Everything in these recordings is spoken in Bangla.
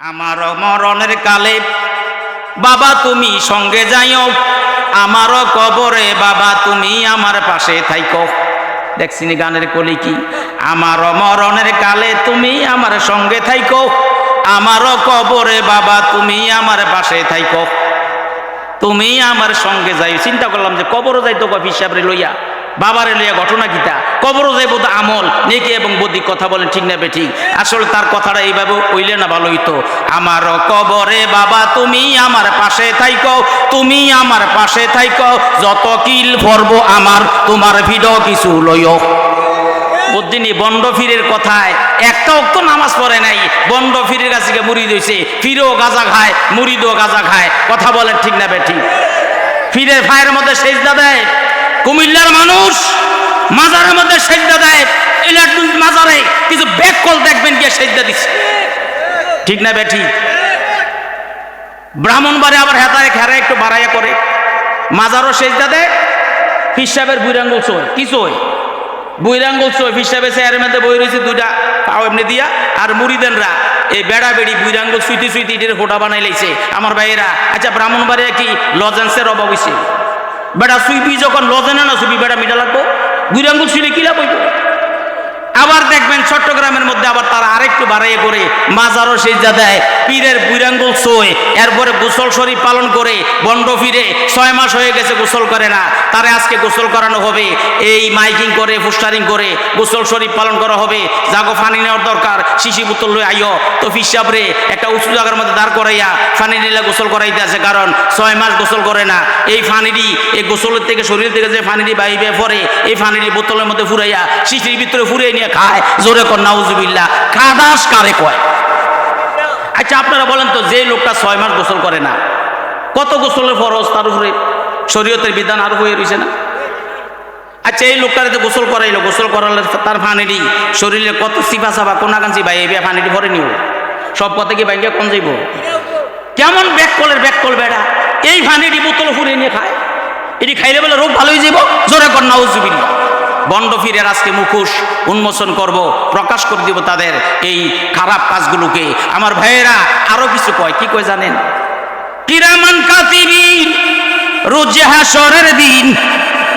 আমার মরণের কালে, বাবা তুমি সঙ্গে যাইও। আমারও কবরে, বাবা তুমি আমার পাশে থাইকো। দেখছিনি গানের কলি কি? আমার মরণের কালে তুমি আমার সঙ্গে থাইকো। আমারও কবরে, বাবা তুমি আমার পাশে থাইকো। তুমি আমার সঙ্গে যাই চিন্তা করলাম যে কবরও যাইতো কফি সাহেবরে লইয়া। বাবারে লইয়া ঘটনা কিতা? কবরও যাইব তো আমল। নেকি এবং বদি কথা বলেন, ঠিক না ঠিক? আসলে তার কথাটা এইভাবে কইলে না ভালো হইতো। আমার কবরে বাবা, তুমি আমার পাশে থাইকো, তুমি আমার পাশে থাইকো, যত কিল পর্ব আমার, তোমার ভিড কিছু লইও। বুদ্ধিনী বন্ড ফিরের কথায়, একটা অক্ত নামাজ পড়ে নাই, বন্ড ফিরের কাছে মুড়ি দিয়েছে ফিরেও গাজা খায়, মুড়িদও গাজা খায়। কথা বলেন, ঠিক না বে ঠিক? ফিরের ফায়ের মধ্যে সেজদা দেয়। কুমিল্লার মানুষ মাজারের মধ্যে সেজদা দেয়। ইলেকট্রনিক মাজারে কিছু ব্যাক কল দেখবেন গিয়ে সেজদা দিচ্ছে। ঠিক না বে ঠিক ব্রাহ্মণবারে আবার হেতায় খেরা একটু বাড়াইয়া করে। মাজারও সেজদা দেয় হিসাবের বুইরাঙ্গুল চোয়। কি চোয়? বুইরাঙ্গুল চোয় হিসাবে চেয়ারের মধ্যে বই রয়েছে দুইটা পাও এমনি দিয়া, আর মুড়িদেনরা এই বেড়া বেড়ি বুইরাঙ্গুল সুইতি সুইতি এটির ফোটা বানাই লাইছে। আমার ভাইয়েরা আচ্ছা ব্রাহ্মণবারে কি লজেন্সের অভাব হয়েছে বেড়া সুইবি যখন লজেনে না সুইবি বেড়া মিটা লাগবো। গুইরাঙ্গুল শুইলে কি হইতো? আবার দেখবেন চট্টগ্রামের মধ্যে আবার তারা আরেকটু বাড়াইয়ে করে, মাজারও সেজা দেয়, পীরের বুইরাঙ্গুল সোয় এরপরে গোসল শরীফ পালন করে, বন্ড ফিরে, ছয় মাস হয়ে গেছে গোসল করে না, তারে আজকে গোসল করানো হবে, এই মাইকিং করে, পোস্টারিং করে, গোসল শরীফ পালন করা হবে, জাগো ফানি নেওয়ার দরকার, শিশি বোতল লই আইও, তো ফিসাবরে একটা উঁচু জায়গার মধ্যে দাঁড় করাইয়া ফানি নিলে গোসল করাইতে আছে, কারণ ছয় মাস গোসল করে না, এই ফানিটি, এই গোসলের থেকে শরীর থেকে যে ফানিটি বাইবে পরে এই ফানিটি বোতলের মধ্যে ফুরাইয়া, শিশির ভিতরে ফুরিয়ে নিয়ে খায়, জোরে কর নাউজুবিল্লা খাদাস কারে কয়? আচ্ছা আপনারা বলেন তো, যে লোকটা ছয় মাস গোসল করে না, কত গোসলের ফরজ তার উপরে? শরীয়তের বিধান আরও হয়ে রয়েছে না? আচ্ছা এই লোকটারে গোসল করাইলো, গোসল করালে তার ফানিটি শরীরে কত সিফা সাফা, কোনাকাঞ্চি ভাই এই ফানিটি ভরে নিও। সব কথা কি ব্যাংকে কোন যাইব? কেমন ব্যাক কলের ব্যাক কল বেড়া? এই ফানিটি বোতল ফুরিয়ে নিয়ে খায়। এটি খাইলে বলে রোগ ভালো হয়ে যাব জোরে কর নাউজুবিল্লা বন্ড ফিরের আজকে মুখোশ উন্মোচন করব, প্রকাশ করে দিব তাদের এই খারাপ কাজগুলোকে। আমার ভাইয়েরা আরও কিছু কয়, কি কয় জানেন? কিরামান কাতিবিন রোজে হাসরের দিন।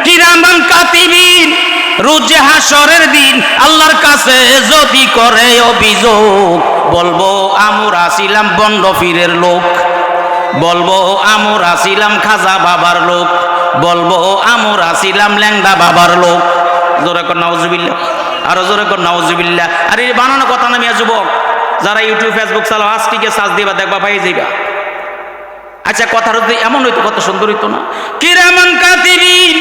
কিরামান কাতিবিন রোজে হাসরের দিন। আল্লাহর কাছে যদি করে অভিযোগ, বলব আমরা ছিলাম বন্ড ফিরের লোক। বলব আমরা ছিলাম খাজা বাবার লোক। বলব আমরা ছিলাম ল্যাংদা বাবার লোক। জোরে কর নাউজুবিল্লা আরও জোরে কর নাউজুবিল্লা আর, এই বানানো কথা না মিয়া যুবক? যারা ইউটিউব ফেসবুক চালাও, আজকে সাজ দিবা, দেখবা, পাই যাইবা। আচ্ছা কথা যদি এমন হইতো, কত সুন্দর হইতো না? কিরামান কাতিবিন,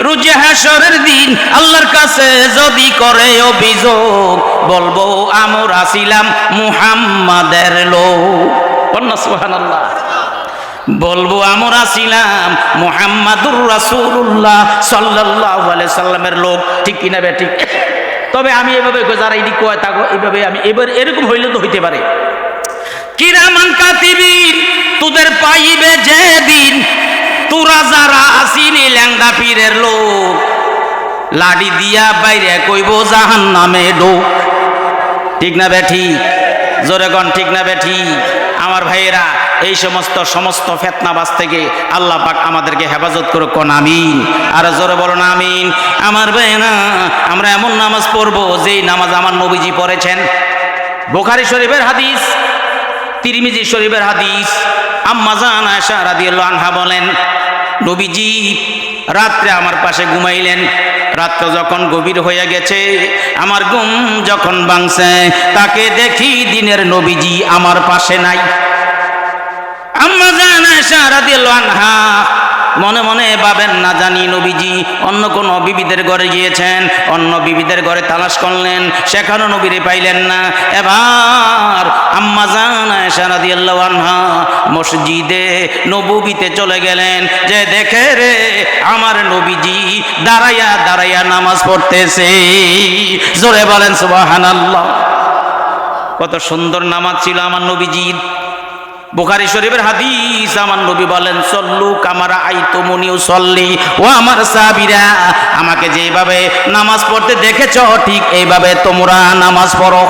রুজে হাসরের দিন, আল্লাহর কাছে যদি করে অভিযোগ, বলব, আমরা ছিলাম মুহাম্মাদের লোক। সুবহানাল্লাহ। বলব আমরা ছিলাম মোহাম্মদুর রাসূলুল্লাহ সাল্লাল্লাহু আলাইহি সাল্লামের লোক। ঠিক কিনা বে ঠিক? তবে আমি এভাবে যারা এটি কয় কয়, এভাবে আমি এবার এরকম হইলে তো হইতে পারে। কিরামান তোদের পাইবে যেদিন তোরা যারা আসিনি ল্যাংদা পীরের লোক লাডি দিয়া বাইরে কইব জাহান নামে ঠিক না বেঠি জোরে গন ঠিক না বেঠি আমার ভাইয়েরা এই সমস্ত সমস্ত ফেতনাবাজ থেকে আল্লাহ পাক আমাদেরকে হেফাজত করে কোন আমিন। আর জোরে বলো না আমিন। আমার ভাইয়েরা, আমরা এমন নামাজ পড়ব, যেই নামাজ আমার নবীজি পড়েছেন। বোখারি শরীফের হাদিস, তিরমিজি শরীফের হাদিস, আম্মা জান আয়েশা রাদিয়াল্লাহু আনহা বলেন, নবীজি রাত্রে আমার পাশে ঘুমাইলেন। রাত্র যখন গভীর হয়ে গেছে, আমার ঘুম যখন ভাঙছে, তাকে দেখি দিনের নবীজি আমার পাশে নাই। আম্মা মনে মনে ভাবেন না, জানি নবীজি, অন্য কোন বিবিদের ঘরে গিয়েছেন, অন্য বিবিদের ঘরে তালাশ করলেন, সেখানেও নবীরে পাইলেন না। এবার আম্মা জান সারাদি আনহা মসজিদে নবুবিতে চলে গেলেন, যে দেখে রে, আমার নবীজি দাঁড়াইয়া দাঁড়াইয়া নামাজ পড়তেছে। জোরে বলেন সুবহানাল্লাহ। কত সুন্দর নামাজ ছিল আমার নবীজির। বুখারি শরীফের হাদিস, আমার নবী বলেন, সল্লু কামারা আই তুমনিও সল্লি ও আমার সাবিরা আমাকে যেভাবে নামাজ পড়তে দেখেছ, ঠিক এইভাবে তোমরা নামাজ পড়ো।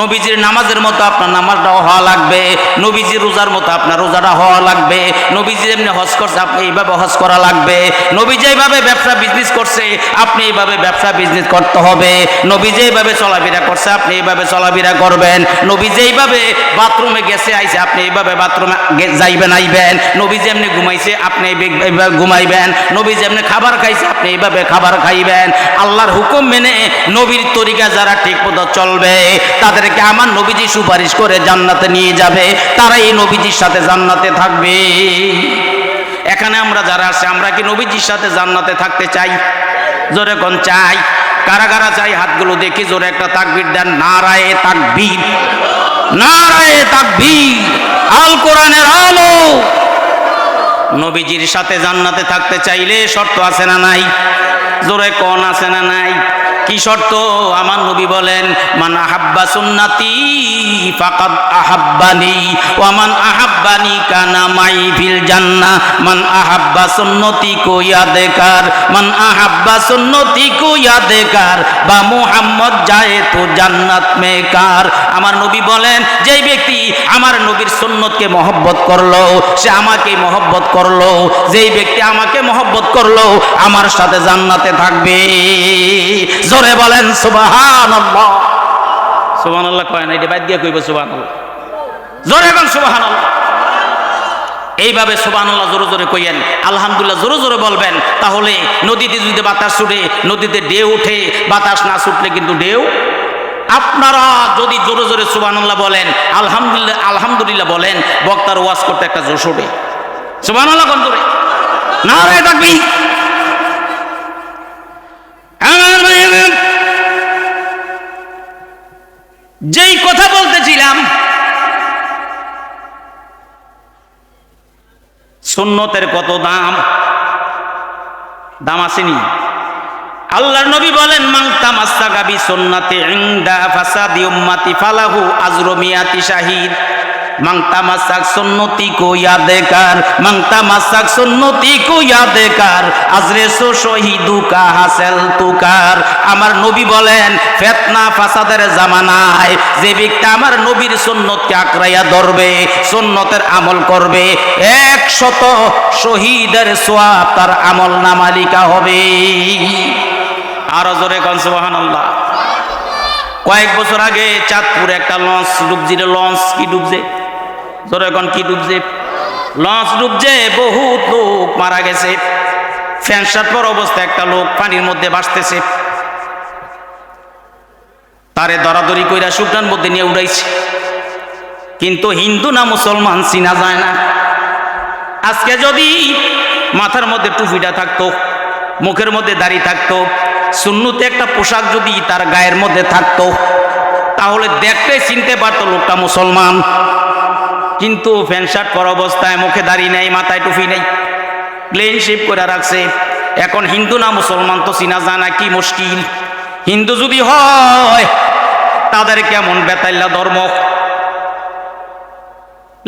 নবীজির নামাজের মতো আপনার নামাজটাও হওয়া লাগবে, নবীজির রোজার মতো আপনার রোজাটা হওয়া লাগবে নবীজি যেমনি হজ করছে, আপনি এইভাবে হজ করা লাগবে নবী যেভাবে ব্যবসা বিজনেস করছে, আপনি এইভাবে ব্যবসা বিজনেস করতে হবে নবী যেভাবে চলাফেরা করছে, আপনি এইভাবে চলাফেরা করবেন নবী যেইভাবে বাথরুমে গেছে, আইছে, আপনি এইভাবে বাথরুমে যাইবেন, আইবেন নবী যেমনি ঘুমাইছে, আপনি এইভাবে ঘুমাইবেন নবী যেমনি খাবার খাইছে, আপনি এইভাবে খাবার খাইবেন, আল্লাহর হুকুম মেনে নবীর তরিকা যারা ঠিক মতো চলবে তাদেরকে আমার নবীজি সুপারিশ করে জান্নাতে নিয়ে যাবে তারা এই নবীজির সাথে জান্নাতে থাকবে। এখানে আমরা যারা আছে, আমরা কি নবীজির সাথে জান্নাতে থাকতে চাই? জোরে কোন চাই? কারা কারা চাই? হাতগুলো দেখি, জোরে একটা তাকবির দেন, নারায়ে তাকবীর। নারায়ে তাকবীর। আল কোরআনের আলো। নবীজির সাথে জান্নাতে থাকতে চাইলে শর্ত আছে না নাই? জোরে কোন আছে না নাই? কি শর্ত? আমার নবী বলেন, মান আহাব্বা সুন্নাতি ফাকাদ আহাব্বানি, ওয়া মান আহাব্বানি কানা মাই ফিল জান্নাহ মান আহাব্বা সুন্নতি কো ইয়াদেকার মান আহাব্বা সুন্নতি কো ইয়াদেকার বা মুহাম্মদ যায় তো জান্নাত মে কার। আমার নবী বলেন, যেই ব্যক্তি আমার নবীর সুন্নতকে মহব্বত করল, সে আমাকে মহব্বত করল। যেই ব্যক্তি আমাকে মহব্বত করল, আমার সাথে জান্নাতে থাকবে। জোরে বলেন, সুবহানাল্লাহ। সুবহানাল্লাহ কয় না, এটা বাদ দিয়ে কইব সুবহানাল্লাহ। জোরে বলেন, সুবহানাল্লাহ। এইভাবে সুবহানাল্লাহ জোরে জোরে কইয়েন, আলহামদুলিল্লাহ জোরে জোরে বলবেন, তাহলে নদীতে যদি বাতাস ছুটে নদীতে ঢেউ উঠে, বাতাস না ছুটলে কিন্তু ঢেউ। আপনারা যদি জোরে জোরে সুবহানাল্লাহ বলেন, আলহামদুলিল্লাহ আলহামদুলিল্লাহ বলেন, বক্তার ওয়াজ করতে একটা জোশ ওঠে। সুবহানাল্লাহ কোন জোরে। না রে থাকবি যেই কথা বলতেছিলাম, সুন্নতের কত দাম? দাম আসেনি। আল্লাহর নবী বলেন মাংতা তামাসসাকা গাবি সুন্নাতি ইনদা ফাসাদি উম্মাতি ফালাহু আজরমিয়াতি শাহিদ। মান তামাসসাক সুন্নতি কো ইয়াদেকার মান তামাসসাক সুন্নতি কো ইয়াদেকার আজরে সো শহীদু কা হাসেল তুকার। আমার নবী বলেন, ফিতনা ফাসাদের জামানায় যে ব্যক্তি আমার নবীর সুন্নতকে আঁকড়াইয়া ধরবে, সুন্নতের আমল করবে, একশত শহীদের সোয়াব তার আমল নামালিকা হবে। আরও জোরে কন সুবহানাল্লাহ। কয়েক বছর আগে চাঁদপুরে একটা লঞ্চ ডুবছে রে লঞ্চ কি ডুবছে জোরে কন কি ডুবছে লঞ্চ ডুবছে বহুত লোক মারা গেছে। ফ্যান শার্ট পর অবস্থায় একটা লোক পানির মধ্যে ভাসতেছে। তারে দরাদরি কইরা শুকনার মধ্যে নিয়ে উড়াইছে। কিন্তু হিন্দু না মুসলমান, চিনা যায় না। আজকে যদি মাথার মধ্যে টুপিটা থাকতো, মুখের মধ্যে দাড়ি থাকতো শূন্যতে একটা পোশাক যদি তার গায়ের মধ্যে থাকতো, তাহলে দেখতে চিনতে পারতো লোকটা মুসলমান। কিন্তু প্যান্ট শার্ট পর অবস্থায় মুখে দাড়ি নেই, মাথায় টুপি নেই। প্লেন শেপ করে রাখছে। এখন হিন্দু না মুসলমান তো চিনা জানা কি মুশকিল। হিন্দু যদি হয়, তাদের কেমন বেতাল্লা ধর্ম?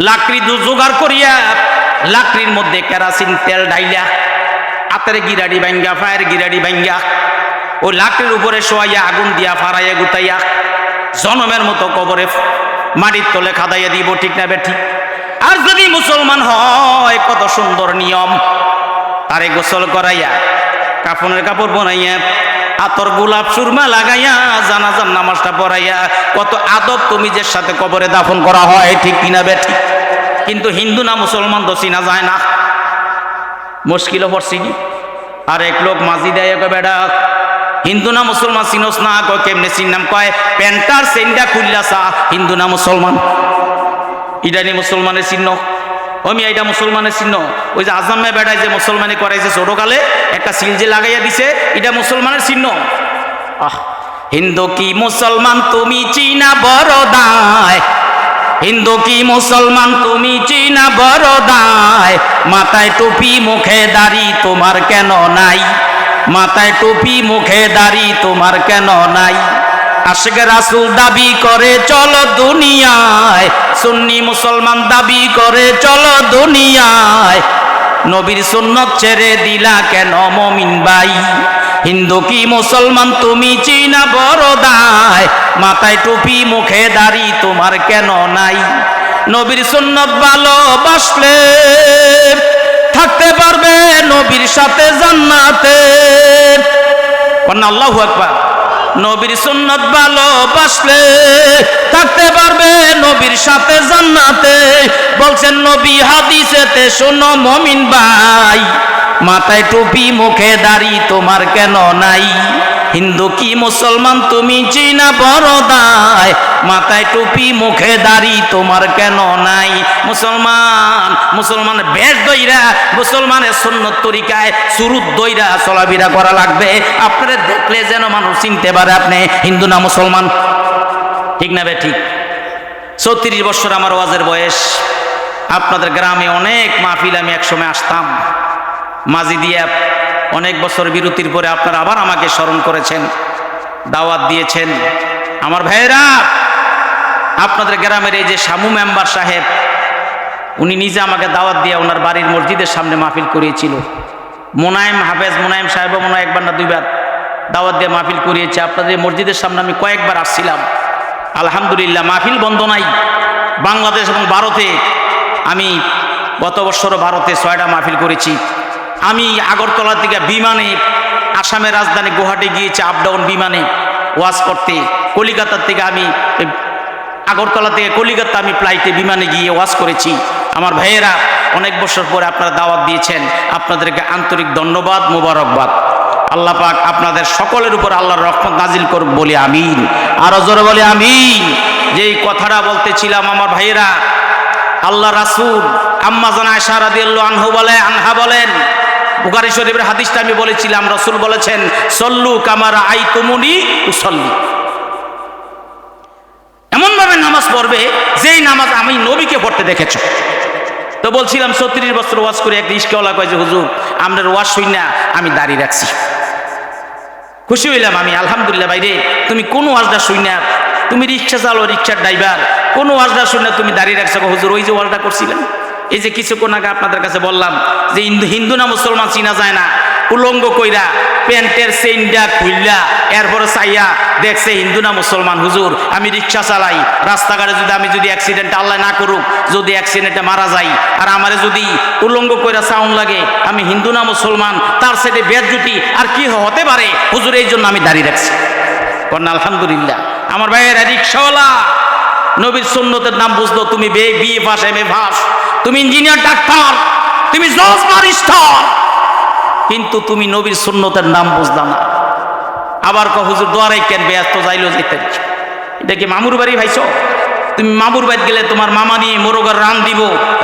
লাকড়ি দু জোগাড় করিয়া, লাকড়ির মধ্যে কেরাসিন তেল ডাইলা হাতের গিরাডি ভাঙ্গা, ফায়ের গিরাডি ভাঙ্গা, ওই লাকড়ির উপরে শোয়াইয়া, আগুন দিয়া ফারাইয়া গুতাইয়া, জনমের মতো কবরে মাটির তলে খাদাইয়া দিব, ঠিক না বে ঠিক? আর যদি মুসলমান হয়, কত সুন্দর নিয়ম। তারে গোসল করাইয়া, কাফনের কাপড় বানাইয়া, আতর গোলাপ সুরমা লাগাইয়া, জানাজার নামাজটা পড়াইয়া, কত আদব তমিজের সাথে কবরে দাফন করা হয়, ঠিক কিনা বে ঠিক? কিন্তু হিন্দু না মুসলমান তো চিনা যায় না। মুশকিলও পড়ছি আর এক লোক মাঝি দেয় বেড়া হিন্দু না মুসলমান চিনোস না কয় কেমনে চিনলাম কয়? প্যান্টার সেন্ডা খুললা চা, হিন্দু না মুসলমান? ইডানি মুসলমানের চিহ্ন আমি এটা মুসলমানের চিহ্ন ওই যে আজমে বেড়ায় যে মুসলমানি করাইছে ছোটকালে, একটা সিল যে লাগাইয়া দিছে এটা মুসলমানের চিহ্ন আহ, হিন্দু কি মুসলমান তুমি চীনা বড় দায়? হিন্দু কি মুসলমান তুমি চীনা বড় দায়? মাথায় টুপি, মুখে দাড়ি তোমার কেন নাই? মাথায় টুপি, মুখে দাড়ি, তোমার কেন নাই? আশেখ রাসুল দাবি করে, চলো দুনিয়ায়। সুন্নি মুসলমান দাবি করে, চলো দুনিয়ায়। নবীর সুন্নত ছেড়ে দিলা কেন মমিন ভাই? হিন্দু কি মুসলমান তুমি চিনা বড় দায়। মাথায় টুপি, মুখে দাড়ি, তোমার কেন নাই? নবীর সুন্নত ভালোবাসলে থাকতে পারবে নবীর সাথে জান্নাতে। আল্লাহু আকবার। নবীর সুন্নত ভালোবাসলে থাকতে পারবে নবীর সাথে জান্নাতে। বলছেন, নবী হাদিসেতে শোনো, মমিন ভাই, মাথায় টুপি, মুখে দাড়ি তোমার কেন নাই? হিন্দু কি মুসলমান তুমি চিনা বড় দায় মাথায় টুপি, মুখে দাড়ি, তোমার কেন নাই? মুসলমান মুসলমান বেশ দইরা, মুসলমানের সুন্নত তরিকায় সুরুত দইরা চলাফেরা করা লাগবে। আপনারা দেখলে যেন মানুষ চিনতে পারে আপনি হিন্দু না মুসলমান। ঠিক না বে, ঠিক। চৌত্রিশ বছর আমার ওয়াজের বয়স। আপনাদের গ্রামে অনেক মাহফিল আমি একসময় আসতাম। মাঝি দিয়া অনেক বছর বিরতির পরে আপনারা আবার আমাকে স্মরণ করেছেন, দাওয়াত দিয়েছেন। আমার ভাইয়েরা, আপনাদের গ্রামের এই যে শামু মেম্বার সাহেব, উনি নিজে আমাকে দাওয়াত দিয়ে ওনার বাড়ির মসজিদের সামনে মাহফিল করিয়েছিল। মোনায়েম, হাফেজ মোনায়েম সাহেবও মনে একবার না দুইবার দাওয়াত দিয়ে মাহফিল করিয়েছে। আপনাদের মসজিদের সামনে আমি কয়েকবার আসছিলাম। আলহামদুলিল্লাহ, মাহফিল বন্ধ নাই। বাংলাদেশ এবং ভারতে আমি গত বছরও ভারতে ছয়টা মাহফিল করেছি। আমি আগরতলা থেকে বিমানে, আসামের রাজধানী গুয়াহাটি গিয়েছি আপ ডাউন বিমানে ওয়াজ করতে। কলিকাতার থেকে আমি, আগরতলা থেকে কলিকাতা আমি ফ্লাইটে বিমানে গিয়ে ওয়াজ করেছি। আমার ভাইয়েরা, অনেক বছর পরে আপনারা দাওয়াত দিয়েছেন। আপনাদেরকে আন্তরিক ধন্যবাদ, মোবারকবাদ। আল্লাহ পাক আপনাদের সকলের উপর আল্লাহর রহমত নাজিল করুক বলি আমিন। আরও জোরে বলি আমিন। যেই কথাটা বলতেছিলাম আমার ভাইয়েরা, আল্লাহ রাসুল আম্মা জানা সারাদি আনহু বলে, আনহা বলেন বুখারি শরীফের হাদিসটা আমি বলেছিলাম, রসুল বলেছেন, সল্লু কামারা আই তুমুনি উসল্লি। এমনভাবে নামাজ পড়বে, যেই নামাজ আমি নবীকে পড়তে দেখেছ। তো বলছিলাম, ছত্রিশ বছর ওয়াজ করে একটা ইস্কেওয়ালা কয়েছে হুজুর আপনার ওয়াজ শুই না, আমি দাঁড়িয়ে রাখছি। খুশি হইলাম আমি, আলহামদুলিল্লাহ বাইরে তুমি কোন ওয়াজটা শুই না। তুমি রিক্সা চালো রিক্সার ড্রাইভার। কোন ওয়াজটা শুই না, তুমি দাঁড়িয়ে রাখছো। হুজুর, ওই যে ওয়াজটা করছিলেন। এই যে কিছুক্ষণ আগে আপনাদের কাছে বললাম যে হিন্দু হিন্দু না মুসলমান, চিনা যায় না। উলঙ্গ কইরা প্যান্টের চেইনটা খুললা এরপরে চাইয়া দেখছে হিন্দু না মুসলমান। হুজুর, আমি রিক্সা চালাই। রাস্তাঘাটে যদি আমি যদি অ্যাক্সিডেন্ট আল্লাহ না করুক, যদি অ্যাক্সিডেন্টে মারা যাই, আর আমারে যদি উলঙ্গ কইরা সাউন্ড লাগে, আমি হিন্দু না মুসলমান, তার সাথে বেদ জুটি, আর কি হতে পারে? হুজুর এই জন্য আমি দাঁড়িয়ে রাখছি। কন্যা আলহামদুলিল্লাহ। আমার ভাইয়েরা, রিক্সাওয়ালা নবীর সুন্নতের নাম বুঝলো, তুমি B B A pass M, A pass তুমি ইঞ্জিনিয়ার, ডাক্তার। তুমি কিন্তু তুমি নবীর সুন্নতের নাম বুঝলাম না। আবার ক হুজুর দোয়ারাই কেন ব্যস্ত? যাইলো যেতে এটা কি মামুর বাড়ি ভাইছ? তুমি মামুর বাড়ি গেলে তোমার মামা নিয়ে মোরগের রান দিব।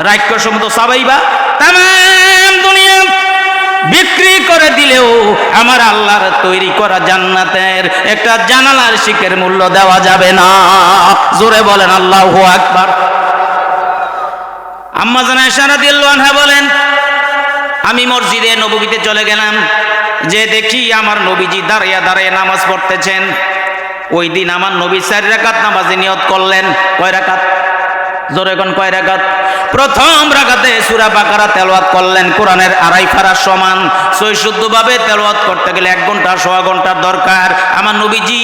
রাক্য সমত সাবাইবা তাম দুনিয়া বিক্রি করে দিলেও আমার আল্লাহর তৈরি করা জান্নাতের একটা জানালার শিখের মূল্য দেওয়া যাবে না। জোরে বলেন, আল্লাহ আকবার। আম্মা জানা সারা দিল্লানহা বলেন, আমি মসজিদে নবীতে চলে গেলাম, যে দেখি আমার নবীজি দাঁড়িয়ে দাঁড়িয়ে নামাজ পড়তেছেন। ওই দিন আমার নবী চার রাকাত নামাজে নিয়ত করলেন। কয় রাকাত? জোরে কোন কয় রাকাত প্রথম রাকাতে সুরা বাকারা তেলওয়াত করলেন, কোরআনের আড়াই ফারার সমান। ভাবে তেলওয়াত করতে গেলে এক ঘণ্টা, সোয়া ঘণ্টার দরকার। আমার নবীজি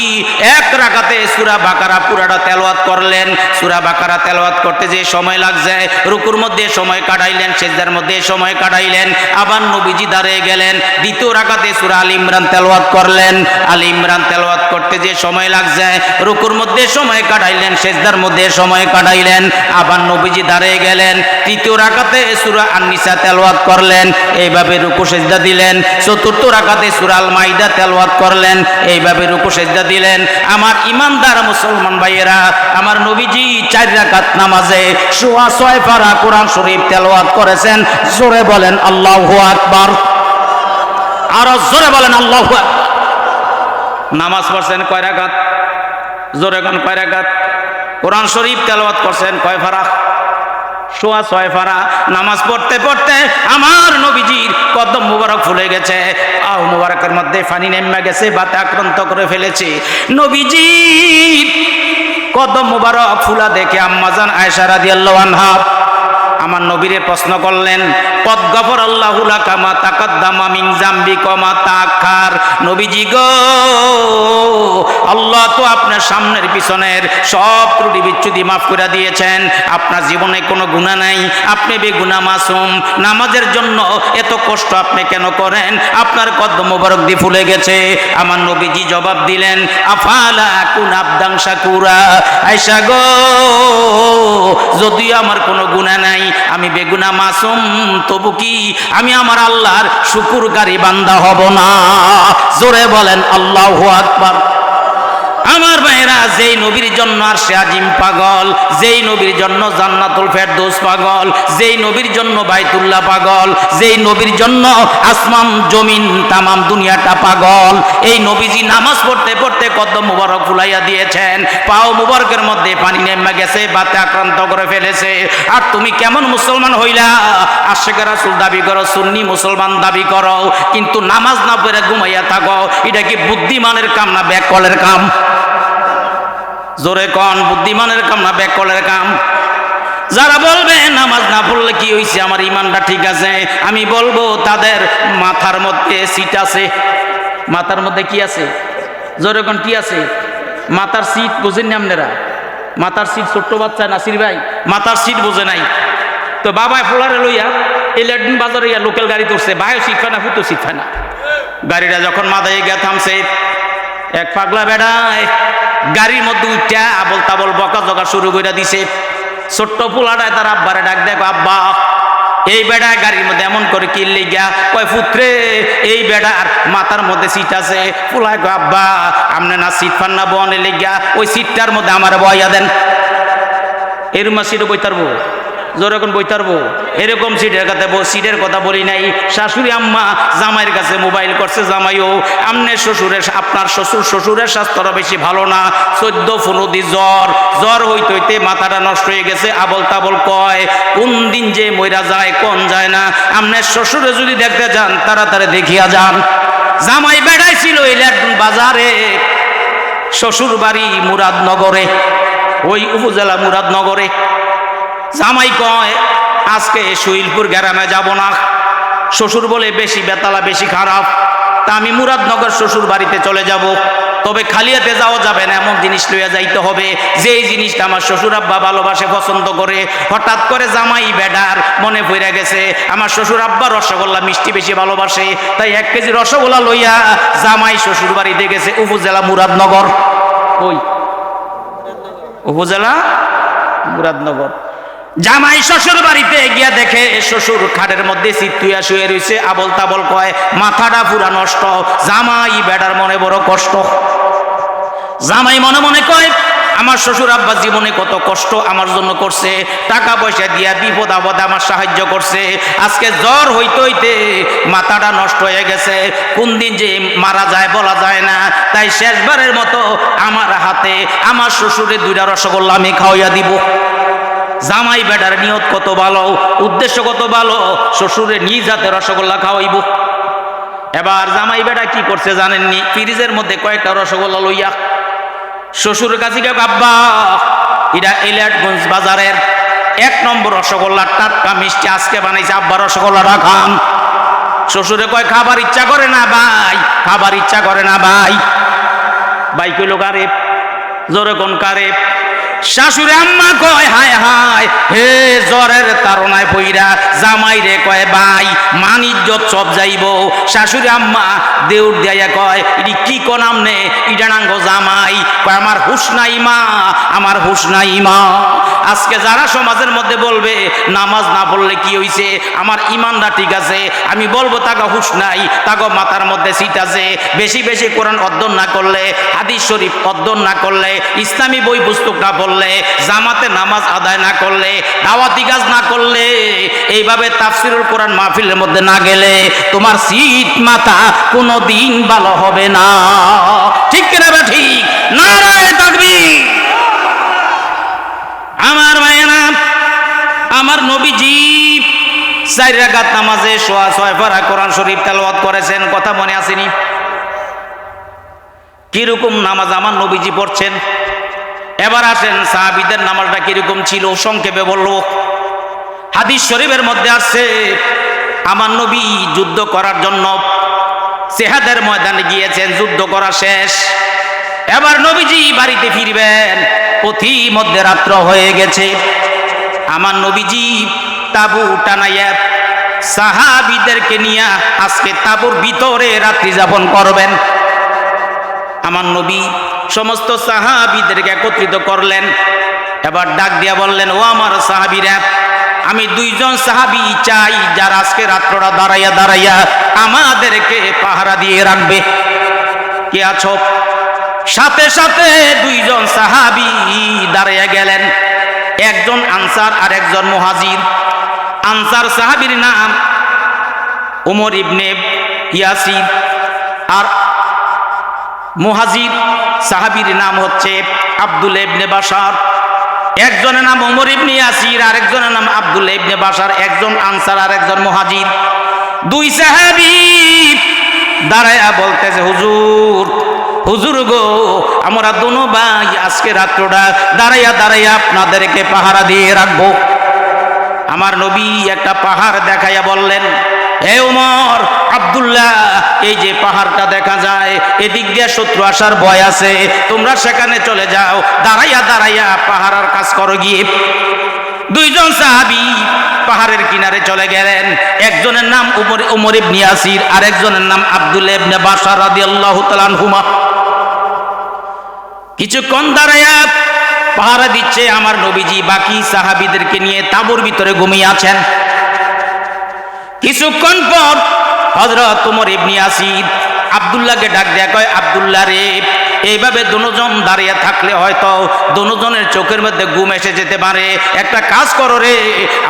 এক রাকাতে সুরা বাকারা পুরাটা তেলওয়াত করলেন। সুরা বাকারা তেলওয়াত করতে যে সময় লাগছে, রুকুর মধ্যে সময় কাটাইলেন, সেজদার মধ্যে সময় কাটাইলেন। আবার নবীজি দাঁড়িয়ে গেলেন, দ্বিতীয় রাকাতে সুরা আল ইমরান তেলওয়াত করলেন। আল ইমরান তেলওয়াত করতে যে সময় লাগছে, রুকুর মধ্যে সময় কাটাইলেন, সেজদার মধ্যে সময় কাটাইলেন। আবার নবীজি দাঁড়িয়ে গেলেন। তৃতীয় রাকাতে সুরা আননিসা তেলওয়াত করলেন। এইভাবে রুকু সেজদা দিলেন। চতুর্থ রাকাতে সুরাল মাইদা তেলওয়াত করলেন। এইভাবে রুকু সেজদা দিলেন। আমার ইমানদার মুসলমান ভাইয়েরা, আমার নবীজি চার রাকাত নামাজে সোয়া ছয় পারা কোরআন শরীফ তেলওয়াত করেছেন। জোরে বলেন, আল্লাহু আকবার। আরও জোরে বলেন, আল্লাহ নামাজ পড়ছেন কয় রাকাত? জোরে কয় রাকাত? কোরআন শরীফ তেলাওয়াত করছেন কয় ফারা? সোয়া ছয় ফারা। নামাজ পড়তে পড়তে আমার নবীজির কদম মুবারক ফুলে গেছে। আহ, মুবারকের মধ্যে ফানি নেমে গেছে, বাতে আক্রান্ত করে ফেলেছে। নবীজি কদম মুবারক ফুলা দেখে আম্মাজান আয়সারা রাদিয়াল্লাহু আনহা আমার নবীরে প্রশ্ন করলেন, কদ গফর আল্লাহুলা কামা নবীজি গো, আল্লাহ তো আপনার সামনের পিছনের সব ত্রুটি বিচ্ছুতি মাফ করে দিয়েছেন। আপনার জীবনে কোনো গুণা নাই। আপনি বেগুনা মাসুম। নামাজের জন্য এত কষ্ট আপনি কেন করেন? আপনার কদ্ম মোবারক দিয়ে ফুলে গেছে। আমার নবীজি জবাব দিলেন, আফালা কুন আবদাং শাকুরা। আয়সা গো, যদিও আমার কোনো গুণা নাই আমি বেগুনা মাসুম, তবু কি আমি আমার আল্লাহর শুকুরকারী বান্দা হব না? জোরে বলেন, আল্লাহ আকবার। আমার ভাইরা যেই নবীর জন্য আর আজিম পাগল, যেই নবীর জন্য জান্নাতুল ফেরদৌস পাগল, যেই নবীর জন্য বাইতুল্লাহ পাগল, যেই নবীর জন্য আসমান, জমিন, তামাম দুনিয়াটা পাগল, এই নবীজি নামাজ পড়তে পড়তে কদম মুবারক ফুলাইয়া দিয়েছেন, পাও মুবারকের মধ্যে পানি নেমে গেছে, বাতে আক্রান্ত করে ফেলেছে, আর তুমি কেমন মুসলমান হইলা? আশেখ রাসুল দাবি করো, সুন্নি মুসলমান দাবি করো, কিন্তু নামাজ না পড়ে ঘুমাইয়া থাকো, এটা কি বুদ্ধিমানের কাম না ব্যাকলের কাম? জোরে কন, বুদ্ধিমানের কাম না ব্যাকলের কাম? যারা বলবে, নামাজ না পড়লে কি হয়েছে আমার ইমানটা ঠিক আছে। আমি বলব, তাদের মাথার মধ্যে সিট আছে। মাথার মধ্যে কি আছে? জোরে কন, কি আছে? মাথার সিট বোঝেন আপনারা? মাথার সিট ছোট্ট বাচ্চা, নাসির ভাই? মাথার সিট বোঝে নাই। তো বাবা ফোলারে লইয়া, এই ল্যাট্রিন বাজারে ইয়া লোকাল গাড়ি তুলছে। ভাইও ফায় না ফুটো ফায় না। গাড়িটা যখন মাথায় গিয়ে থামছে, এক পাগলা বেড়ায় গাড়ির মধ্যে উঠা আবল তাবল বকা জকা শুরু করে দিছে। ছোট্ট পোলাটায় তার আব্বারে ডাক দেখো, আব্বা, এই বেড়ায় গাড়ির মধ্যে এমন করে কিনলে গিয়া কয় পুত্রে এই বেড়ার মাথার মধ্যে সিট আছে। পোলায় কয়, আব্বা, আপনি না সিট ফান না বনে লেগিয়া, ওই সিটটার মধ্যে আমার বয়া দেন। এর সিটে বই তারবো যখন বই তারবো। এরকম সিটের কথা সিটের কথা বলি নাই। শাশুড়ি আম্মা জামাইয়ের কাছে মোবাইল করছে, জামাইও, আমনের শ্বশুরের আপনার শ্বশুর, শ্বশুরের স্বাস্থ্যটা বেশি ভালো না। চোদ্দ ফুনুদি জ্বর। জ্বর হইতে হইতে মাথাটা নষ্ট হয়ে গেছে আবল তাবল কয়, কোন দিন যে মইরা যায়, কোন যায় না। আমনে শ্বশুরে যদি দেখতে যান, তাড়াতাড়ি দেখিয়া যান। জামাই বেড়াইছিল এই ল্যাটুন বাজারে শ্বশুর বাড়ি মুরাদনগরে, ওই উপজেলা মুরাদনগরে। জামাই কয়, আজকে শৈলপুর গ্রামে যাব না। শ্বশুর বলে, বেশি বেতালা, বেশি খারাপ। তা আমি মুরাদনগর শ্বশুর বাড়িতে চলে যাব। তবে খালিয়াতে যাওয়া যাবে না, এমন জিনিস লইয়া যাইতে হবে। যেই জিনিসটা আমার শ্বশুর আব্বা ভালোবাসে, পছন্দ করে, হঠাৎ করে জামাই বেডার মনে পড়ে গেছে। আমার শ্বশুর আব্বা রসগোল্লা মিষ্টি বেশি ভালোবাসে, তাই এক কেজি রসগোল্লা লইয়া জামাই শ্বশুর বাড়িতে গেছে, উপজেলা মুরাদনগর। ওই উপজেলা মুরাদনগর। জামাই শ্বশুর বাড়িতে গিয়া দেখে শ্বশুর খাটের মধ্যে চিত্তুয়া শুয়ে রয়েছে আবল তাবল কয়, মাথাটা পুরা নষ্ট, জামাই বেড়ার মনে বড় কষ্ট। জামাই মনে মনে কয়, আমার শ্বশুর আব্বা জীবনে কত কষ্ট আমার জন্য করছে, টাকা পয়সা দিয়া বিপদ আপদে আমার সাহায্য করছে। আজকে জ্বর হইতে হইতে মাথাটা নষ্ট হয়ে গেছে, কোন দিন যে মারা যায় বলা যায় না। তাই শেষবারের মতো আমার হাতে আমার শ্বশুরের দুইটা রসগোল্লা আমি খাওয়াইয়া দিব। জামাই বেটার নিয়ত কত ভালো, উদ্দেশ্য কত ভালো শ্বশুরে নিজ হাতে রসগোল্লা খাওয়াইব। এবার জামাই বেটা কি করছে জানেননি? ফ্রিজের মধ্যে কয়েকটা রসগোল্লা লইয়া শ্বশুরের কাছে গিয়ে আব্বা এটা এলিয়াটগঞ্জ বাজারের এক নম্বর রসগোল্লা, টাটকা মিষ্টি আজকে বানাইছে আব্বা রসগোল্লাটা খান শ্বশুরে কয়, খাবার ইচ্ছা করে না ভাই, খাবার ইচ্ছা করে না ভাই। ভাই কইল কারে জোরে কোন কারে শাশুড়ি আম্মা কয়, হায় হায়, হে জ্বরের তারনায় পইরা জামাই রে কয়, ভাই, মান ইজ্জত সব যাইব। শাশুড়ি আম্মা দেউর দিয়া কয়, ইডি কি কনাম নে? ইডানাঙ্গ জামাই। কয়, আমার হুশ নাই মা, আমার হুশ নাই মা। আজকে যারা সমাজের মধ্যে বলবে, নামাজ না পড়লে কি হইছে? আমার ইমানটা ঠিক আছে, আমি বলব তাকে হুশ নাই তাকে মাথার মধ্যে সিট আছে। বেশি বেশি কোরআন অধ্যয়ন না করলে, হাদিস শরীফ অধ্যয়ন না করলে, ইসলামী বই পুস্তক না পড়লে জামাতে নামাজ আদায় না করলে, দাওয়াতি কাজ না করলে, এইভাবে তাফসিরুল কোরআন মাহফিলের মধ্যে না গেলে তোমার সিট মাথা কোনো দিন ভালো হবে না। ঠিক কিনা বা ঠিক? নারায় তাকবীর। আমার মায়েরা, আমার নবীজি চার রাকাত নামাজে সোয়া ছয় পারা কোরআন শরীফ তেলাওয়াত করেছেন, কথা মনে আসেনি? কীরকম নামাজ আমার নবীজি পড়ছেন? এবার আসেন সাহাবিদের নামাজটা কীরকম ছিল? সংক্ষেপে বলল হাদিস শরীফের মধ্যে আসছে, আমার নবী যুদ্ধ করার জন্য সেহাদের ময়দানে গিয়েছেন, যুদ্ধ করা শেষ। এবার নবীজি বাড়িতে ফিরবেন পথি মধ্যে রাত্র হয়ে গেছে। আমার নবীজি তাবু টানাইয়া সাহাবিদেরকে নিয়ে আজকে তাবুর ভিতরে রাত্রি যাপন করবেন। আমার নবী সমস্ত সাহাবিদেরকে একত্রিত করলেন। এবার ডাক দিয়া বললেন, ও আমার সাহাবিরা, আমি দুইজন সাহাবি চাই, যারা আজকে রাত্রটা দাঁড়াইয়া দাঁড়াইয়া আমাদেরকে পাহারা দিয়ে রাখবে। কে আছো? সাথে সাথে দুইজন সাহাবি দাঁড়াইয়া গেলেন। একজন আনসার আর একজন মুহাজির। আনসার সাহাবির নাম উমর ইবনে ইয়াসির। আর মুহাজির সাহাবির নাম হচ্ছে আব্দুল ইবনে বাসার একজনের নাম ওমর ইবনে ইয়াসির আর একজনের নাম আব্দুল ইবনে বাসার একজন আনসার আর একজন মুহাজির। দুই সাহাবি দাঁড়ায়া বলতেছে, হুজুর হুজুর গো, আমরা দোনো ভাই আজকে রাত্রটা দাঁড়াইয়া দাঁড়াইয়া আপনাদেরকে পাহারা দিয়ে রাখব। আমার নবী একটা পাহাড় দেখাইয়া বললেন হে উমর, আব্দুল্লাহ, এই যে পাহাড়টা দেখা যায়, এদিক দিয়ে শত্রু আসার ভয় আছে, তোমরা সেখানে চলে যাও, দাঁড়াইয়া দাঁড়াইয়া পাহাড়ার কাজ করো গিয়ে। দুইজন সাহাবি পাহাড়ের কিনারে চলে গেলেন, একজনের নাম উমর উমর ইবনে ইয়াসির আর একজনের নাম আব্দুল ইবনে বাশার রাদিয়াল্লাহু তাআলা আনহুমা। কিছুক্ষণ দাঁড়াইয়া পাহারা দিচ্ছে, আমার নবীজি বাকি সাহাবিদেরকে নিয়ে তাবুর ভিতরে ঘুমিয়ে আছেন। কিছুক্ষণ পর হজরত তোমার ইবনি আসিদ আবদুল্লাহকে ডাক দেয়া কয় আবদুল্লাহ রে। এইভাবে দুজন দাঁড়িয়ে থাকলে হয়তো দুজনের চোখের মধ্যে ঘুম এসে যেতে পারে। একটা কাজ করো রে,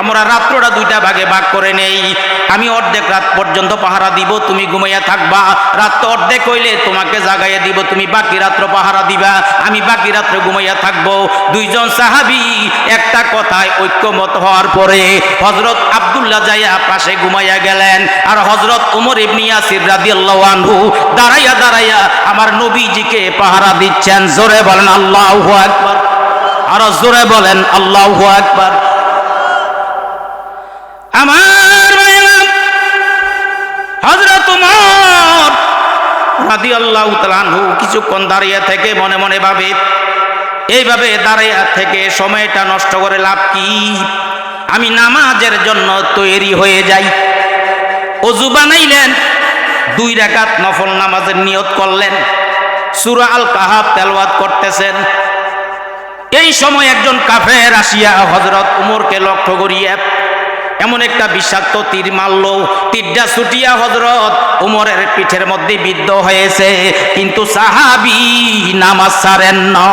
আমরা রাত্রটা দুইটা ভাগে ভাগ করে নেই। আমি অর্ধেক রাত পর্যন্ত পাহারা দিব, তুমি ঘুমাইয়া থাকবা। রাত তো অর্ধেক হইলে তোমাকে জাগাইয়া দিব, তুমি বাকি রাত্র পাহারা দিবা। আমি বাকি রাত্রে ঘুমাইয়া থাকব। দুইজন সাহাবি একটা কথায় ঐক্যমত হওয়ার পরে হজরত আবদুল্লাহ যাইয়া পাশে ঘুমাইয়া গেলেন। আর হজরত উমর ইবনি ইয়াসির রাদিয়াল্লাহু আনহু দাঁড়াইয়া দাঁড়াইয়া আমার নবীজিকে পাহারা দিচ্ছেন জোরে বলেন আল্লাহু আকবার। আর জোরে বলেন আল্লাহু আকবার। আমার ভাইরা, হযরত উমর রাদিয়াল্লাহু তাআলা আনহু কিছুক্ষণ দাঁড়িয়ে থেকে মনে মনে ভাবে এইভাবে দাঁড়িয়ে থেকে সময়টা নষ্ট করে লাভ কি? আমি নামাজের জন্য তৈরি হয়ে যাই। অজু বানাইলেন দুই রাকাত নফল নামাজের নিয়ত করলেন। সুরা আল কাহাব তেলওয়াত করতেছেন। এই সময় একজন কাফের আসিয়া হজরত উমরকে লক্ষ্য করিয়া এমন একটা বিষাক্ত তীর মারল। তীরটা ছুটিয়া হজরত উমরের পিঠের মধ্যে বিদ্ধ হয়েছে। কিন্তু সাহাবি নামাজ ছাড়েন না।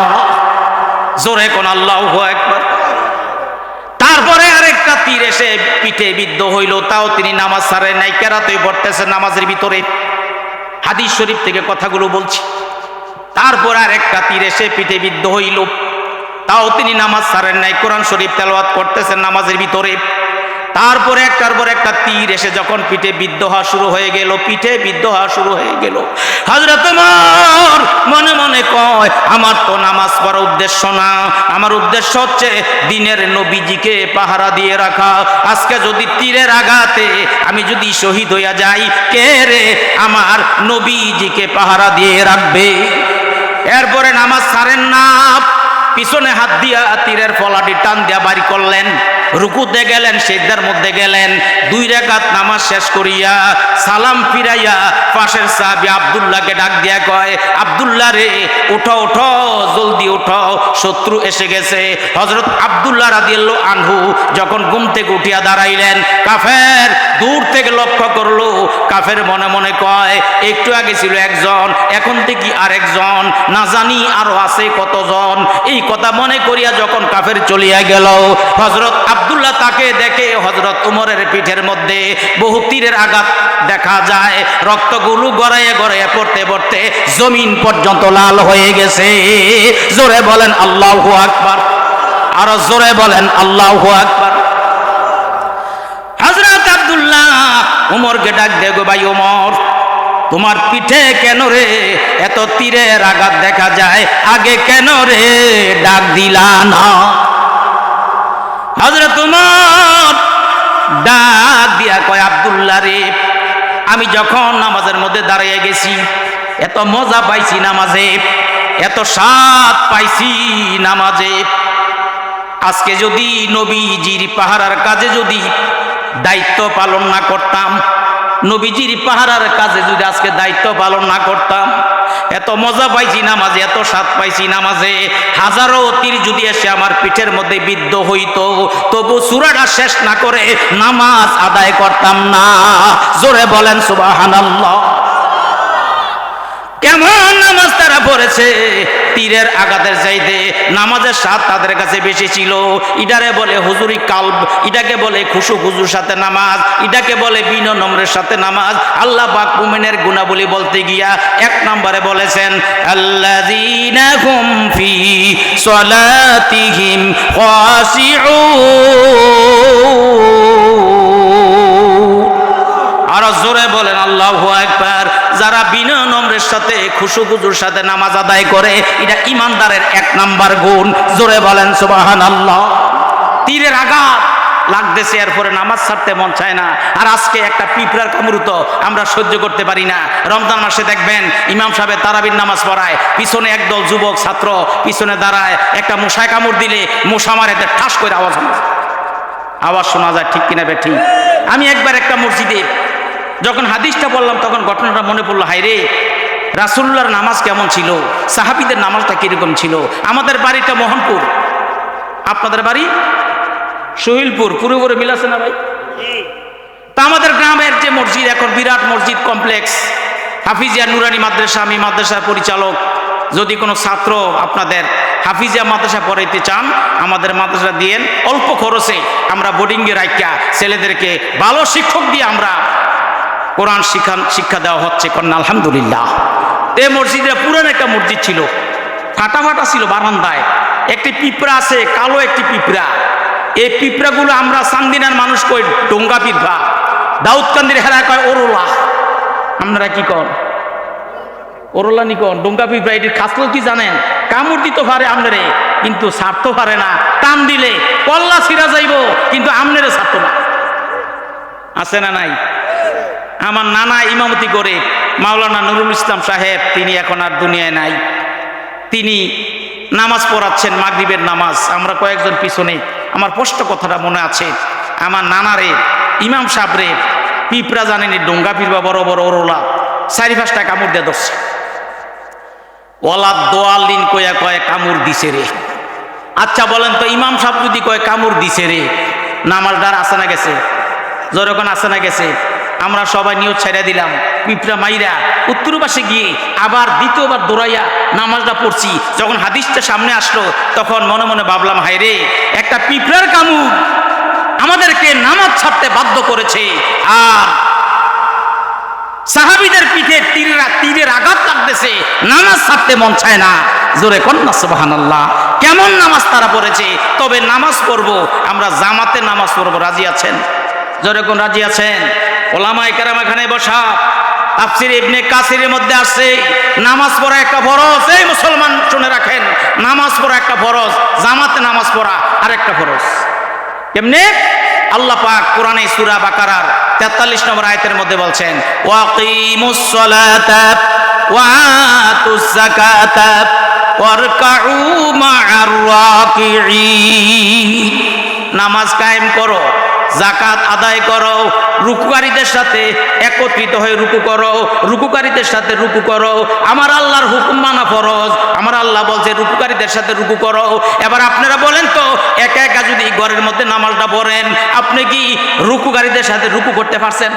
জোরে কোন আল্লাহ একবার তারপরে আরেকটা তীর এসে পিঠে বিদ্ধ হইল। তাও তিনি নামাজ ছাড়েন নাই। কেরাতেই পড়তেছেন নামাজের ভিতরে। হাদিস শরীফ থেকে কথাগুলো বলছি। তারপর আর একটা তীর এসে পিঠে বিদ্ধ হইল। তাও তিনি নামাজ ছাড়েন নাই, কোরআন শরীফ তেলাওয়াত করতেছেন নামাজের ভিতরে। তারপরে একটার পর একটা তীর এসে যখন পিঠে বিদ্ধ হওয়া শুরু হয়ে গেল, পিঠে বিদ্ধ হওয়া শুরু হয়ে গেল। হজরত মনে মনে কয়, আমার তো নামাজ পড়ার উদ্দেশ্য না। আমার উদ্দেশ্য হচ্ছে দিনের নবীজিকে পাহারা দিয়ে রাখা। আজকে যদি তীরের আঘাতে আমি যদি শহীদ হইয়া যাই, কে রে আমার নবীজিকে পাহারা দিয়ে রাখবে? এরপরে নামাজ ছাড়েন না। পিছনে হাত দিয়া তীরের ফলাটি টান দিয়া বাড়ি করলেন। রুকুতে গেলেন সেজদার মধ্যে গেলেন। দুই রেখাত নামাজ শেষ করিয়া সালাম ফিরাইয়া পাশের সাহাবি আবদুল্লাহকে ডাক দিয়া কয়, আবদুল্লাহ রে, উঠো উঠো, জলদি উঠো। শত্রু এসে গেছে। হজরত আবদুল্লাহ রাদিয়াল্লাহু আনহু যখন ঘুম থেকে উঠিয়া দাঁড়াইলেন, কাফের দূর থেকে লক্ষ্য করল। কাফের মনে মনে কয়, একটু আগে ছিল একজন, এখন থেকে আরেকজন। না জানি আরও আছে কতজন। এই কথা মনে করিয়া যখন কাফের চলিয়া গেল হজরত আবদুল্লাহ তাকে দেখে হজরত উমরের পিঠের মধ্যে বহু তীরের আঘাত দেখা যায়। রক্তগুলো গড়াইয়ে গড়াইয়ে পড়তে পড়তে জমিন পর্যন্ত লাল হয়ে গেছে। জোরে বলেন, আল্লাহ আকবার। আরও জোরে বলেন, আল্লাহ আকবার। হজরত আব্দুল্লাহ উমরকে ডাক দেখো ভাই উমর, তোমার পিঠে কেন রে এত তীরের আঘাত দেখা যায়? আগে কেন রে ডাক দিলা না? হজরত ডাক দিয়া কয়, আব্দুল্লাহ রে, আমি যখন নামাজের মধ্যে দাঁড়িয়ে গেছি, এত মজা পাইছি নামাজে, এত স্বাদ পাইছি নামাজে। আজকে যদি নবীজির পাহারার কাজে যদি দায়িত্ব পালন না করতাম, নবীজির পাহারার কাজে যদি আজকে দায়িত্ব পালন না করতাম এত মজা পাইছি নামাজে, এত স্বাদ পাইছি নামাজে। হাজারো তীর যদি এসে আমার পিঠের মধ্যে বিদ্ধ হইতো, তবু সুরাটা শেষ না করে নামাজ আদায় করতাম না। জোরে বলেন সুবহানাল্লাহ। কেমন নামাজ তারা পড়েছে? তীরের আঘাতের চাইতে নামাজের স্বাদ তাদের কাছে বেশি ছিল। ইডারে বলে হুজুরি কাল্ব ইটাকে বলে খুশু খুজুর সাথে নামাজ ইটাকে বলে বিন নম্রের সাথে নামাজ। আল্লাহ পাক মুমিনের গুণাবলী বলতে গিয়া এক নম্বরে বলেছেন সলাতিহিম খাশিউন। আরও জোরে বলেন, আল্লাহ একবার যারা বিনা নম্রের সাথে খুশুগুজুর সাথে নামাজ আদায় করে, এটা ইমানদারের এক নাম্বার গুণ। জোরে বলেন সুবাহান আল্লাহ তীরের আঘাত লাগতেছে, এরপরে নামাজ ছাড়তে মন চায় না। আর আজকে একটা পিঁপড়ার কামড় তো আমরা সহ্য করতে পারি না। রমজান মাসে দেখবেন, ইমাম সাহেব তারাবির নামাজ পড়ায়, পিছনে একদল যুবক, ছাত্র পিছনে দাঁড়ায়, একটা মশায় কামড় দিলে মশা মারে ঠাস করে আওয়াজ আওয়াজ শোনা যায় ঠিক কিনা বে ঠিক। আমি একবার একটা মসজিদে যখন হাদিসটা বললাম তখন ঘটনাটা মনে পড়ল হাই রে রাসুল্লাহর নামাজ কেমন ছিল? সাহাবিদের নামাজটা কীরকম ছিল? আমাদের বাড়িটা মোহনপুর। আপনাদের বাড়ি? শহীলপুর পুরো পুরো মিল না ভাই? তা আমাদের গ্রামের যে মসজিদ, এখন বিরাট মসজিদ কমপ্লেক্স হাফিজিয়া নুরানি মাদ্রাসা, আমি মাদ্রাসার পরিচালক। যদি কোনো ছাত্র আপনাদের হাফিজিয়া মাদ্রাসা পড়াইতে চান, আমাদের মাদ্রাসা দিয়েন অল্প খরচে আমরা বোর্ডিংয়ে রাখিয়া ছেলেদেরকে ভালো শিক্ষক দিয়ে আমরা কোরআন শিক্ষা শিক্ষা দেওয়া হচ্ছে কন্যা, আলহামদুলিল্লাহ। এ মসজিদে পুরান একটা মসজিদ ছিল ফাটা ফাটা ছিল বারান্দায়। একটি পিঁপড়া আছে, কালো একটি পিঁপড়া। এই পিঁপড়াগুলো আমরা সান্দিনার মানুষ কই, ডোঙ্গা পিঁপড়া। দাউদকান্দির হেরা কয়, ওরোলা। আপনারা কি কন? ওরোলা নি কন? ডোঙ্গা পিঁপড়া, এটির খাসলো কি জানেন? কামড় দিতে পারে আমনেরে কিন্তু ছাড়তে পারে না। টান দিলে পল্লা ছিঁড়া যাইব, কিন্তু আমনেরে ছাড়তো না। আছে না নাই? আমার নানা ইমামতি করে মাওলানা নুরুল ইসলাম সাহেব, তিনি এখন আর দুনিয়ায় নাই। তিনি নামাজ পড়াচ্ছেন, মাগরিবের নামাজ। আমরা কয়েকজন পিছনে, আমার স্পষ্ট কথাটা মনে আছে। আমার নানারে, ইমাম সাবরে পিঁপড়া জানেনি, ডোঙ্গা পিঁপড়া, বড় বড় ওরোলা, চারি পাঁচটা কামড় দিয়ে ধরছে। ওলা দোয়াল দিন কয়া কয়ে কামড় দিছে রে। আচ্ছা বলেন তো, ইমাম সাহেব যদি কয় কামড় দিছে রে নামাজ ডার আসে না গেছে? যখন আসে না গেছে? আমরা সবাই নিয়োগ ছেড়ে দিলাম। পিঁপড়া মাইরা উত্তর পাশে গিয়ে আবার দ্বিতীয়বার দৌড়াইয়া নামাজটা পড়ছি। যখন হাদিসটা সামনে আসলো, তখন মনে মনে ভাবলাম, হায় রে, একটা পিঁপড়ার কামড় আমাদেরকে নামাজ ছাড়তে বাধ্য করেছে। আর সাহাবিদের পিঠে তীরের তীরের আঘাত লাগতেছে, নামাজ ছাড়তে মন চায় না। জোরে কন্যা, সুবহানাল্লাহ, কেমন নামাজ তারা পড়েছে? তবে নামাজ পড়ব, আমরা জামাতে নামাজ পড়ব, রাজি আছেন? জোরে কোন রাজি আছেন? ওলামা কেরাম এখানে বসা। তাফসির ইবনে কাসিরের মধ্যে আসছে, নামাজ পড়া একটা ফরজ। এই মুসলমান শুনে রাখেন, নামাজ পড়া একটা ফরজ, জামাতে নামাজ পড়া আর একটা ফরজ। কেমনে? আল্লাহ পাক কোরআনে সূরা বাকারার 43 নম্বর আয়াতের মধ্যে বলছেন ওয়াকিমুস সালাতা ওয়া আতুজ যাকাতা ওয়ারকাউ মা'আর রাকিঈন। নামাজ কায়েম করো জাকাত আদায় করো, রুকুকারীদের সাথে একত্রিত হয়ে রুকু করো, রুকুকারীদের সাথে রুকু করো। আমার আল্লাহর হুকুম মানা ফরজ। আমার আল্লাহ বলছে, রুকুকারীদের সাথে রুকু করো। এবার আপনারা বলেন তো, একা একা যদি ঘরের মধ্যে নামালটা পড়েন, আপনি কি রুকুকারীদের সাথে রুকু করতে পারছেন?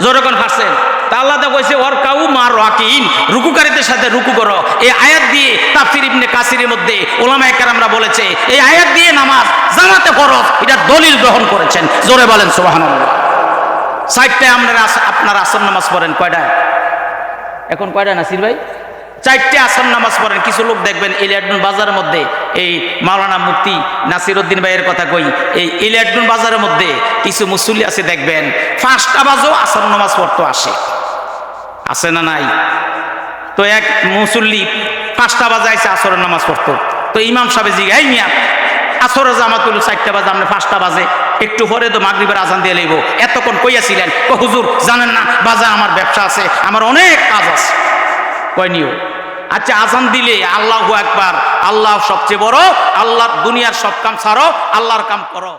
জোরকন পারছেন? তা আল্লাহ কইছে ওর কাউ মার রাকিন। রুকুকারীদের সাথে রুকু করো। এই আয়াত দিয়ে তাফসির ইবনে কাসিরের মধ্যে ওলামা একরামরা বলেছে, এই আয়াত দিয়ে নামাজ জামাতে ফরজ, এটা দলিল গ্রহণ করেছেন। জোরে বলেন, সুবহানাল্লাহ। সাইডটায় আপনারা আপনারা আসর নামাজ পড়েন কয়টা এখন কয়টা নাসির ভাই? চারটে আসর নামাজ পড়েন, কিছু লোক দেখবেন ইলিয়াডুন বাজারের মধ্যে, এই মাওলানা মুফতি নাসির উদ্দিন ভাইয়ের কথা কই, এই ইলিয়াডুন বাজারের মধ্যে কিছু মুসল্লি আছে দেখবেন, পাঁচটা বাজও আসর নামাজ পড়তো আসে। আছে না নাই? তো এক মুসল্লি পাঁচটা বাজে আইসে আসরের নামাজ পড়তো। তো ইমাম সাহেব জিগাই মিয়া আসরে জামাতুল চারটা বাজে আপনি পাঁচটা বাজে। একটু পরে তো মাগরিবের আজান দিয়ে লইব। এতক্ষণ কইয়াছিলেন ও হুজুর, জানেন না, বাজার আমার ব্যবসা আছে, আমার অনেক কাজ আছে। কয়, নিও। আচ্ছা আজান দিলে আল্লাহু একবার আল্লাহ সবচেয়ে বড়, আল্লাহ দুনিয়ার সব কাম ছাড়ো, আল্লাহর কাম করো।